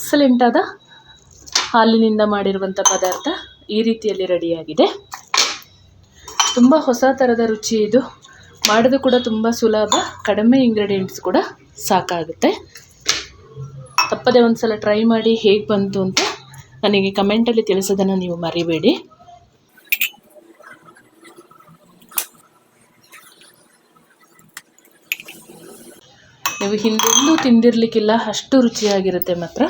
Excellent ಆದ ಹಾಲಿನಿಂದ ಮಾಡಿರುವಂಥ ಪದಾರ್ಥ ಈ ರೀತಿಯಲ್ಲಿ ರೆಡಿಯಾಗಿದೆ. ತುಂಬ ಹೊಸ ಥರದ ರುಚಿ ಇದು. ಮಾಡೋದು ಕೂಡ ತುಂಬ ಸುಲಭ. ಕಡಿಮೆ ಇಂಗ್ರೀಡಿಯೆಂಟ್ಸ್ ಕೂಡ ಸಾಕಾಗುತ್ತೆ. ತಪ್ಪದೆ ಒಂದು ಸಲ ಟ್ರೈ ಮಾಡಿ ಹೇಗೆ ಬಂತು ಅಂತ ನನಗೆ ಕಮೆಂಟಲ್ಲಿ ತಿಳಿಸೋದನ್ನು ನೀವು ಮರಿಬೇಡಿ. ನೀವು ಹಿಂದೆಂದೂ ತಿಂದಿರಲಿಕ್ಕಿಲ್ಲ, ಅಷ್ಟು ರುಚಿಯಾಗಿರುತ್ತೆ ಮಾತ್ರ.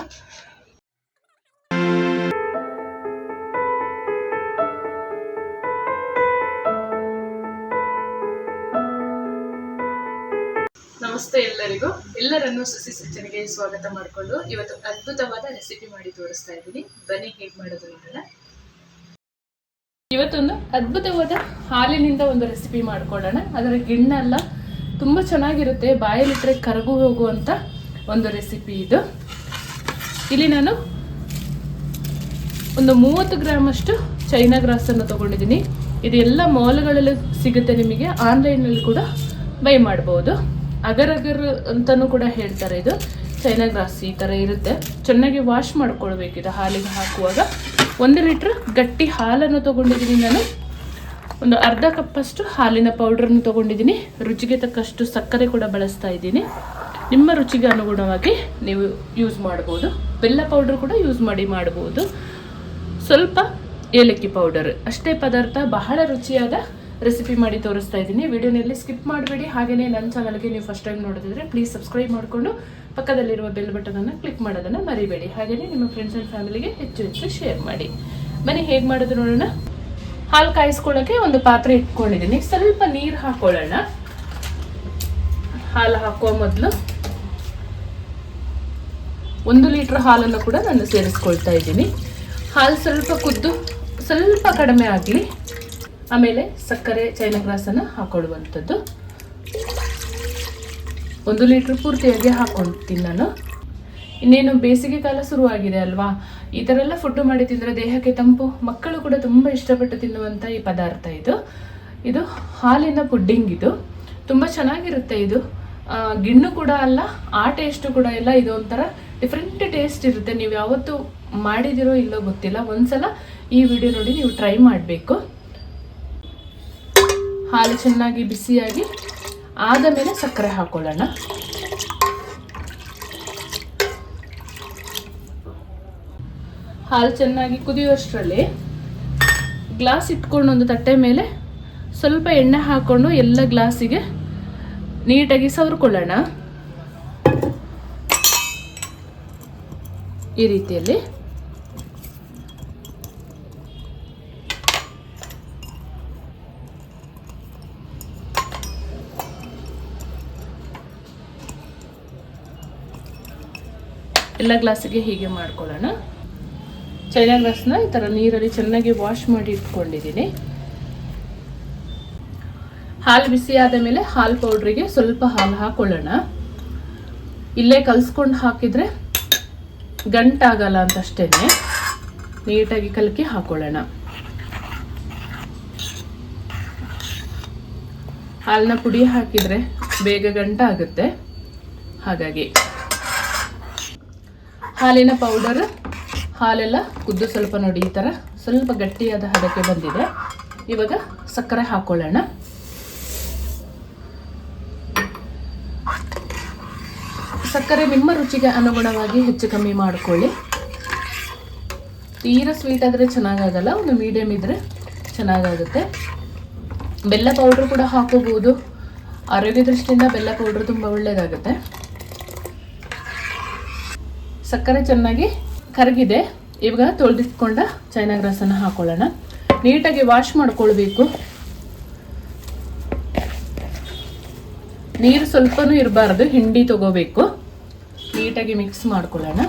ನಮಸ್ತೆ ಎಲ್ಲರಿಗೂ. ಎಲ್ಲರನ್ನೂ ಸಸಿ ಸಜ್ಜನಿಗೆ ಸ್ವಾಗತ ಮಾಡಿಕೊಂಡು ಇವತ್ತು ಅದ್ಭುತವಾದ ರೆಸಿಪಿ ಮಾಡಿ ತೋರಿಸ್ತಾ ಇದ್ದೀನಿ. ಬನ್ನಿ, ಹೇಗೆ ಮಾಡೋದು ನೋಡೋಣ. ಇವತ್ತೊಂದು ಅದ್ಭುತವಾದ ಹಾಲಿನಿಂದ ಒಂದು ರೆಸಿಪಿ ಮಾಡ್ಕೊಳ್ಳೋಣ. ಅದರ ಗಿಣ್ಣೆಲ್ಲ ತುಂಬ ಚೆನ್ನಾಗಿರುತ್ತೆ. ಬಾಯಲ್ಲಿಟ್ಟರೆ ಕರಗು ಹೋಗುವಂಥ ಒಂದು ರೆಸಿಪಿ ಇದು. ಇಲ್ಲಿ ನಾನು ಒಂದು ಮೂವತ್ತು ಗ್ರಾಮಷ್ಟು ಚೈನಾ ಗ್ರಾಸನ್ನು ತೊಗೊಂಡಿದ್ದೀನಿ. ಇದೆಲ್ಲ ಮಾಲ್ಗಳಲ್ಲಿ ಸಿಗುತ್ತೆ ನಿಮಗೆ. ಆನ್ಲೈನಲ್ಲಿ ಕೂಡ ಬೈ ಮಾಡ್ಬೋದು. ಅಗರ್ ಅಗರ್ ಅಂತಲೂ ಕೂಡ ಹೇಳ್ತಾರೆ ಇದು. ಚೈನಾ ಗ್ರಾಸ್ ಈ ಥರ ಇರುತ್ತೆ. ಚೆನ್ನಾಗಿ ವಾಶ್ ಮಾಡ್ಕೊಳ್ಬೇಕಿದೆ ಹಾಲಿಗೆ ಹಾಕುವಾಗ. ಒಂದು ಲೀಟ್ರ್ ಗಟ್ಟಿ ಹಾಲನ್ನು ತೊಗೊಂಡಿದ್ದೀನಿ ನಾನು. ಒಂದು ಅರ್ಧ ಕಪ್ಪಷ್ಟು ಹಾಲಿನ ಪೌಡ್ರನ್ನು ತೊಗೊಂಡಿದ್ದೀನಿ. ರುಚಿಗೆ ತಕ್ಕಷ್ಟು ಸಕ್ಕರೆ ಕೂಡ ಬಳಸ್ತಾ ಇದ್ದೀನಿ. ನಿಮ್ಮ ರುಚಿಗೆ ಅನುಗುಣವಾಗಿ ನೀವು ಯೂಸ್ ಮಾಡ್ಬೋದು. ಬೆಲ್ಲ ಪೌಡ್ರ್ ಕೂಡ ಯೂಸ್ ಮಾಡಿ ಮಾಡ್ಬೋದು. ಸ್ವಲ್ಪ ಏಲಕ್ಕಿ ಪೌಡರ್. ಅಷ್ಟೇ ಪದಾರ್ಥ ಬಹಳ ರುಚಿಯಾದ ರೆಸಿಪಿ ಮಾಡಿ ತೋರಿಸ್ತಾ ಇದ್ದೀನಿ. ವಿಡಿಯೋನಲ್ಲಿ ಸ್ಕಿಪ್ ಮಾಡಬೇಡಿ. ಹಾಗೆಯೇ ನನ್ನ ಚಾನಲ್ಗೆ ನೀವು ಫಸ್ಟ್ ಟೈಮ್ ನೋಡಿದ್ರೆ ಪ್ಲೀಸ್ ಸಬ್ಸ್ಕ್ರೈಬ್ ಮಾಡಿಕೊಂಡು ಪಕ್ಕದಲ್ಲಿರುವ ಬೆಲ್ ಬಟನನ್ನು ಕ್ಲಿಕ್ ಮಾಡೋದನ್ನು ಮರಿಬೇಡಿ. ಹಾಗೆಯೇ ನಿಮ್ಮ ಫ್ರೆಂಡ್ಸ್ ಆ್ಯಂಡ್ ಫ್ಯಾಮಿಲಿಗೆ ಹೆಚ್ಚು ಹೆಚ್ಚು ಶೇರ್ ಮಾಡಿ. ಮನೆ ಹೇಗೆ ಮಾಡೋದು ನೋಡೋಣ. ಹಾಲು ಕಾಯಿಸ್ಕೊಳ್ಳೋಕೆ ಒಂದು ಪಾತ್ರೆ ಇಟ್ಕೊಂಡಿದ್ದೀನಿ. ಸ್ವಲ್ಪ ನೀರು ಹಾಕೊಳ್ಳೋಣ. ಹಾಲು ಹಾಕುವ ಮೊದಲು ಒಂದು ಲೀಟ್ರ್ ಹಾಲನ್ನು ಕೂಡ ನಾನು ಸೇರಿಸ್ಕೊಳ್ತಾ ಇದ್ದೀನಿ. ಹಾಲು ಸ್ವಲ್ಪ ಕುದ್ದು, ಸ್ವಲ್ಪ ಕಡಿಮೆ ಆಗಲಿ, ಆಮೇಲೆ ಸಕ್ಕರೆ ಚೈನ ಗ್ರಾಸನ್ನು ಹಾಕೊಳ್ಳುವಂಥದ್ದು. ಒಂದು ಲೀಟ್ರ್ ಪೂರ್ತಿಯಾಗಿ ಹಾಕೊಳ್ತೀನಿ ನಾನು. ಇನ್ನೇನು ಬೇಸಿಗೆ ಕಾಲ ಶುರುವಾಗಿದೆ ಅಲ್ವಾ? ಈ ಥರ ಎಲ್ಲ ಫುಡ್ ಮಾಡಿ ತಿಂದರೆ ದೇಹಕ್ಕೆ ತಂಪು, ಮಕ್ಕಳು ಕೂಡ ತುಂಬ ಇಷ್ಟಪಟ್ಟು ತಿನ್ನುವಂಥ ಈ ಪದಾರ್ಥ ಇದು. ಇದು ಹಾಲಿನ ಪುಡ್ಡಿಂಗ್ ಇದು. ತುಂಬ ಚೆನ್ನಾಗಿರುತ್ತೆ ಇದು. ಗಿಣ್ಣು ಕೂಡ ಅಲ್ಲ, ಆ ಟೇಸ್ಟು ಕೂಡ ಇಲ್ಲ ಇದು ಒಂಥರ ಡಿಫ್ರೆಂಟ್ ಟೇಸ್ಟ್ ಇರುತ್ತೆ. ನೀವು ಯಾವತ್ತೂ ಮಾಡಿದಿರೋ ಇಲ್ಲೋ ಗೊತ್ತಿಲ್ಲ. ಒಂದ್ಸಲ ಈ ವಿಡಿಯೋ ನೋಡಿ ನೀವು ಟ್ರೈ ಮಾಡಬೇಕು. ಹಾಲು ಚೆನ್ನಾಗಿ ಬಿಸಿಯಾಗಿ ಆದ ಮೇಲೆ ಸಕ್ಕರೆ ಹಾಕೊಳ್ಳೋಣ. ಹಾಲು ಚೆನ್ನಾಗಿ ಕುದಿಯುವಷ್ಟರಲ್ಲಿ ಗ್ಲಾಸ್ ಇಟ್ಕೊಂಡು ಒಂದು ತಟ್ಟೆ ಮೇಲೆ ಸ್ವಲ್ಪ ಎಣ್ಣೆ ಹಾಕ್ಕೊಂಡು ಎಲ್ಲ ಗ್ಲಾಸಿಗೆ ನೀಟಾಗಿ ಸವರ್ಕೊಳ್ಳೋಣ. ಈ ರೀತಿಯಲ್ಲಿ. ಎಲ್ಲ ಗ್ಲಾಸಿಗೆ ಹೀಗೆ ಮಾಡ್ಕೊಳ್ಳೋಣ. ಚೈನಾ ಗ್ರಾಸ್ನ ಈ ಥರ ನೀರಲ್ಲಿ ಚೆನ್ನಾಗಿ ವಾಶ್ ಮಾಡಿ ಇಟ್ಕೊಂಡಿದ್ದೀನಿ. ಹಾಲು ಬಿಸಿ ಆದ ಮೇಲೆ ಹಾಲು ಪೌಡ್ರಿಗೆ ಸ್ವಲ್ಪ ಹಾಲು ಹಾಕೊಳ್ಳೋಣ. ಇಲ್ಲೇ ಕಲಿಸ್ಕೊಂಡು ಹಾಕಿದರೆ ಗಂಟಾಗಲ್ಲ ಅಂತ ಅಷ್ಟೇ ನೀಟಾಗಿ ಕಲಕಿ ಹಾಕೊಳ್ಳೋಣ. ಹಾಲನ್ನ ಪುಡಿ ಹಾಕಿದರೆ ಬೇಗ ಗಂಟ ಆಗುತ್ತೆ. ಹಾಗಾಗಿ ಹಾಲಿನ ಪೌಡರ್ ಹಾಲೆಲ್ಲ ಕುದ್ದು ಸ್ವಲ್ಪ ನೋಡಿ ಈ ಥರ ಸ್ವಲ್ಪ ಗಟ್ಟಿಯಾದ ಹದಕ್ಕೆ ಬಂದಿದೆ. ಇವಾಗ ಸಕ್ಕರೆ ಹಾಕೊಳ್ಳೋಣ. ಸಕ್ಕರೆ ನಿಮ್ಮ ರುಚಿಗೆ ಅನುಗುಣವಾಗಿ ಹೆಚ್ಚು ಕಮ್ಮಿ ಮಾಡ್ಕೊಳ್ಳಿ. ತೀರ ಸ್ವೀಟ್ ಆದರೆ ಚೆನ್ನಾಗಾಗಲ್ಲ, ಒಂದು ಮೀಡಿಯಮ್ ಇದ್ದರೆ ಚೆನ್ನಾಗಾಗುತ್ತೆ. ಬೆಲ್ಲ ಪೌಡ್ರ್ ಕೂಡ ಹಾಕೋಬಹುದು ಆರೋಗ್ಯ ದೃಷ್ಟಿಯಿಂದ ಬೆಲ್ಲ ಪೌಡ್ರ್ ತುಂಬ ಒಳ್ಳೆಯದಾಗುತ್ತೆ ಸಕ್ಕರೆ ಚೆನ್ನಾಗಿ ಕರಗಿದೆ. ಇವಾಗ ತೊಳೆದಿಟ್ಕೊಂಡ ಚೈನಾ ಗ್ರಾಸನ್ನು ಹಾಕೊಳ್ಳೋಣ. ನೀಟಾಗಿ ವಾಶ್ ಮಾಡ್ಕೊಳ್ಬೇಕು. ನೀರು ಸ್ವಲ್ಪನೂ ಇರಬಾರ್ದು, ಹಿಂಡಿ ತಗೋಬೇಕು. ನೀಟಾಗಿ ಮಿಕ್ಸ್ ಮಾಡ್ಕೊಳ್ಳೋಣ.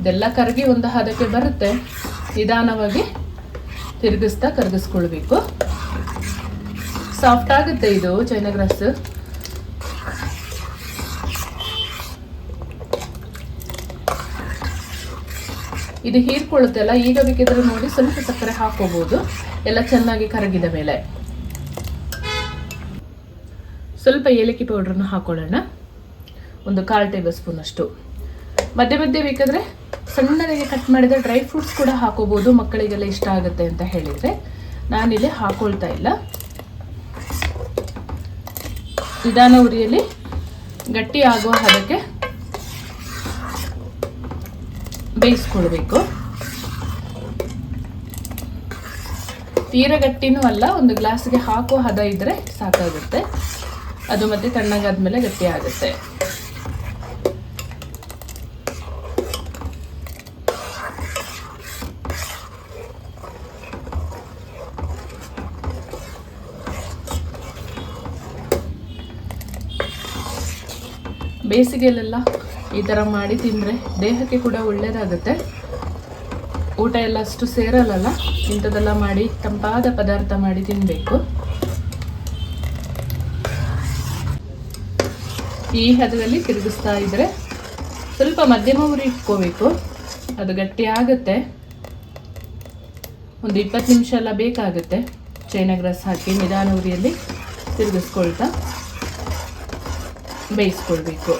ಇದೆಲ್ಲ ಕರಗಿ ಒಂದು ಹದಕ್ಕೆ ಬರುತ್ತೆ. ನಿಧಾನವಾಗಿ ತಿರುಗಿಸ್ತಾ ಕರಗಿಸ್ಕೊಳ್ಬೇಕು. ಸಾಫ್ಟ್ ಆಗುತ್ತೆ ಇದು ಚೈನಾ ಗ್ರಾಸ್ ಇದು ಹೀರ್ಕೊಳ್ಳುತ್ತಲ್ಲ ಈಗ ಬೇಕಿದ್ರೆ ನೋಡಿ, ಸ್ವಲ್ಪ ಸಕ್ಕರೆ ಹಾಕೋಬಹುದು ಎಲ್ಲ ಚೆನ್ನಾಗಿ ಕರಗಿದ ಮೇಲೆ. ಸ್ವಲ್ಪ ಏಲಕ್ಕಿ ಪೌಡ್ರನ್ನು ಹಾಕೊಳ್ಳೋಣ. ಒಂದು ಕಾಲ್ ಟೇಬಲ್ ಸ್ಪೂನ್ ಅಷ್ಟು. ಮಧ್ಯೆ ಮಧ್ಯೆ ಬೇಕಾದರೆ ಸಣ್ಣದಾಗಿ ಕಟ್ ಮಾಡಿದ ಡ್ರೈ ಫ್ರೂಟ್ಸ್ ಕೂಡ ಹಾಕೋಬಹುದು ಮಕ್ಕಳಿಗೆಲ್ಲ ಇಷ್ಟ ಆಗುತ್ತೆ ಅಂತ ಹೇಳಿದರೆ. ನಾನಿಲ್ಲಿ ಹಾಕೊಳ್ತಾ ಇಲ್ಲ. ನಿಧಾನ ಉರಿಯಲ್ಲಿ ಗಟ್ಟಿ ಆಗುವ ಹದಕ್ಕೆ ಬೇಯಿಸ್ಕೊಳ್ಬೇಕು. ತೀರ ಗಟ್ಟಿನೂ ಅಲ್ಲ, ಒಂದು ಗ್ಲಾಸ್ಗೆ ಹಾಕೋ ಹದ ಇದ್ದರೆ ಸಾಕಾಗುತ್ತೆ. ಅದು ಮತ್ತೆ ತಣ್ಣಗಾದ್ಮೇಲೆ ಗಟ್ಟಿ ಆಗುತ್ತೆ ಬೇಸಿಗೆಯಲ್ಲೆಲ್ಲ ಈ ಥರ ಮಾಡಿ ತಿಂದರೆ ದೇಹಕ್ಕೆ ಕೂಡ ಒಳ್ಳೆಯದಾಗುತ್ತೆ ಊಟ ಎಲ್ಲ ಅಷ್ಟು ಸೇರಲ್ಲ ಇಂಥದ್ದೆಲ್ಲ ಮಾಡಿ ತಂಪಾದ ಪದಾರ್ಥ ಮಾಡಿ ತಿನ್ನಬೇಕು ಈ ಹದದಲ್ಲಿ ತಿರುಗಿಸ್ತಾ ಇದ್ದರೆ ಸ್ವಲ್ಪ ಮಧ್ಯಮ ಉರಿ ಇಟ್ಕೋಬೇಕು. ಅದು ಗಟ್ಟಿ ಆಗುತ್ತೆ. ಒಂದು ಇಪ್ಪತ್ತು ನಿಮಿಷ ಎಲ್ಲ ಬೇಕಾಗುತ್ತೆ. ಚೈನಾ ಗ್ರಾಸ್ ಹಾಕಿ ನಿಧಾನ ಉರಿಯಲ್ಲಿ ತಿರುಗಿಸ್ಕೊಳ್ತಾ ಬೇಯಿಸ್ಕೊಳ್ಬೇಕು.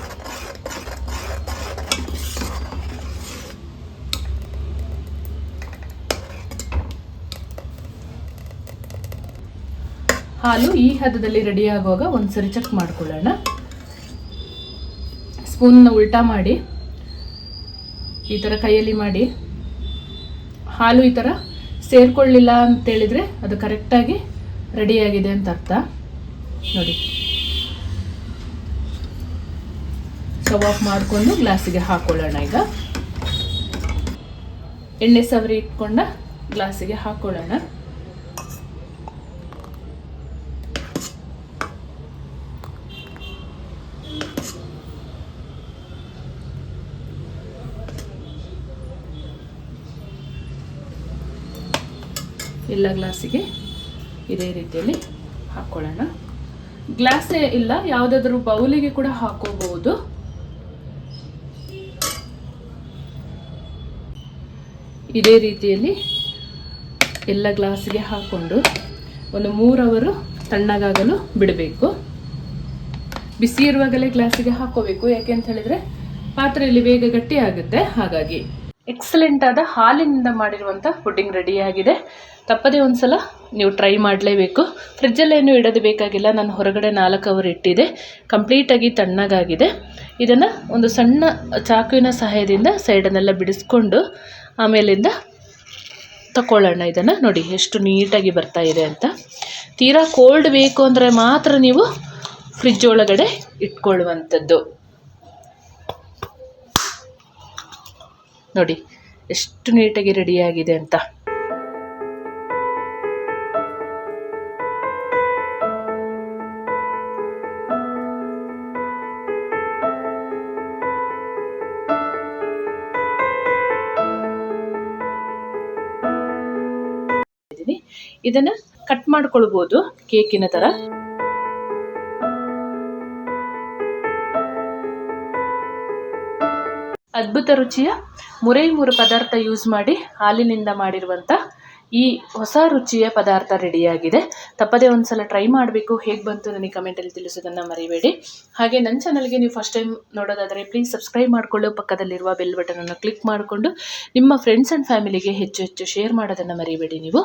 ಹಾಲು ಈ ಹದದಲ್ಲಿ ರೆಡಿ ಆಗುವಾಗ ಒಂದ್ಸರಿ ಚೆಕ್ ಮಾಡ್ಕೊಳ್ಳೋಣ. ಸ್ಪೂನ್ನ ಉಲ್ಟಾ ಮಾಡಿ. ಈ ಥರ ಕೈಯಲ್ಲಿ ಮಾಡಿ. ಹಾಲು ಈ ಥರ ಸೇರ್ಕೊಳ್ಳಿಲ್ಲ ಅಂತೇಳಿದರೆ ಅದು ಕರೆಕ್ಟಾಗಿ ರೆಡಿಯಾಗಿದೆ ಅಂತ ಅರ್ಥ. ನೋಡಿ. ಸ್ಟವ್ ಆಫ್ ಮಾಡಿಕೊಂಡು ಗ್ಲಾಸಿಗೆ ಹಾಕೊಳ್ಳೋಣ ಈಗ. ಎಣ್ಣೆ ಸವರಿ ಇಟ್ಕೊಂಡ ಗ್ಲಾಸಿಗೆ ಹಾಕೊಳ್ಳೋಣ. ಎಲ್ಲ ಗ್ಲಾಸಿಗೆ ಇದೇ ರೀತಿಯಲ್ಲಿ ಹಾಕ್ಕೊಳ್ಳೋಣ ಗ್ಲಾಸೇ ಇಲ್ಲ, ಯಾವುದಾದ್ರೂ ಬೌಲಿಗೆ ಕೂಡ ಹಾಕೋಬಹುದು. ಇದೇ ರೀತಿಯಲ್ಲಿ ಎಲ್ಲ ಗ್ಲಾಸಿಗೆ ಹಾಕ್ಕೊಂಡು ಒಂದು ಮೂರು ಅವರು ತಣ್ಣಗಾಗಲು ಬಿಡಬೇಕು. ಬಿಸಿ ಇರುವಾಗಲೇ ಗ್ಲಾಸಿಗೆ ಹಾಕೋಬೇಕು, ಯಾಕೆ ಅಂತ ಹೇಳಿದ್ರೆ ಪಾತ್ರೆಯಲ್ಲಿ ಬೇಗ ಗಟ್ಟಿ ಆಗುತ್ತೆ. ಹಾಗಾಗಿ ಎಕ್ಸಲೆಂಟ್ ಆದ ಹಾಲಿನಿಂದ ಮಾಡಿರುವಂಥ ಪುಡ್ಡಿಂಗ್ ರೆಡಿಯಾಗಿದೆ ತಪ್ಪದೇ ಒಂದ್ಸಲ ನೀವು ಟ್ರೈ ಮಾಡಲೇಬೇಕು. ಫ್ರಿಜ್ಜಲ್ಲೇನು ಇಡೋದು ಬೇಕಾಗಿಲ್ಲ. ನಾನು ಹೊರಗಡೆ ನಾಲ್ಕು ಅವರ್ ಇಟ್ಟಿದೆ ಕಂಪ್ಲೀಟಾಗಿ ತಣ್ಣಗಾಗಿದೆ. ಇದನ್ನು ಒಂದು ಸಣ್ಣ ಚಾಕುವಿನ ಸಹಾಯದಿಂದ ಸೈಡನ್ನೆಲ್ಲ ಬಿಡಿಸ್ಕೊಂಡು ಆಮೇಲಿಂದ ತಗೊಳ್ಳೋಣ ಇದನ್ನು ನೋಡಿ ಎಷ್ಟು ನೀಟಾಗಿ ಬರ್ತಾ ಇದೆ ಅಂತ. ತೀರಾ ಕೋಲ್ಡ್ ಬೇಕು ಅಂದರೆ ಮಾತ್ರ ನೀವು ಫ್ರಿಜ್ ಒಳಗಡೆ ಇಟ್ಕೊಳ್ಳುವಂಥದ್ದು. ನೋಡಿ ಎಷ್ಟು ನೀಟಾಗಿ ರೆಡಿಯಾಗಿದೆ ಅಂತ. ಇದನ್ನ ಕಟ್ ಮಾಡ್ಕೊಳ್ಬೋದು ಕೇಕಿನ ತರ. ಅದ್ಭುತ ರುಚಿಯ ಮುರೈ ಮೂರು ಪದಾರ್ಥ ಯೂಸ್ ಮಾಡಿ ಹಾಲಿನಿಂದ ಮಾಡಿರುವಂಥ ಈ ಹೊಸ ರುಚಿಯ ಪದಾರ್ಥ ರೆಡಿಯಾಗಿದೆ ತಪ್ಪದೇ ಒಂದ್ಸಲ ಟ್ರೈ ಮಾಡಬೇಕು. ಹೇಗೆ ಬಂತು ನನಗೆ ಕಮೆಂಟಲ್ಲಿ ತಿಳಿಸೋದನ್ನು ಮರಿಬೇಡಿ. ಹಾಗೆ ನನ್ನ ಚಾನಲ್ಗೆ ನೀವು ಫಸ್ಟ್ ಟೈಮ್ ನೋಡೋದಾದರೆ ಪ್ಲೀಸ್ ಸಬ್ಸ್ಕ್ರೈಬ್ ಮಾಡಿಕೊಳ್ಳು. ಪಕ್ಕದಲ್ಲಿರುವ ಬೆಲ್ ಬಟನನ್ನು ಕ್ಲಿಕ್ ಮಾಡಿಕೊಂಡು ನಿಮ್ಮ ಫ್ರೆಂಡ್ಸ್ ಆ್ಯಂಡ್ ಫ್ಯಾಮಿಲಿಗೆ ಹೆಚ್ಚು ಹೆಚ್ಚು ಶೇರ್ ಮಾಡೋದನ್ನು ಮರಿಬೇಡಿ ನೀವು.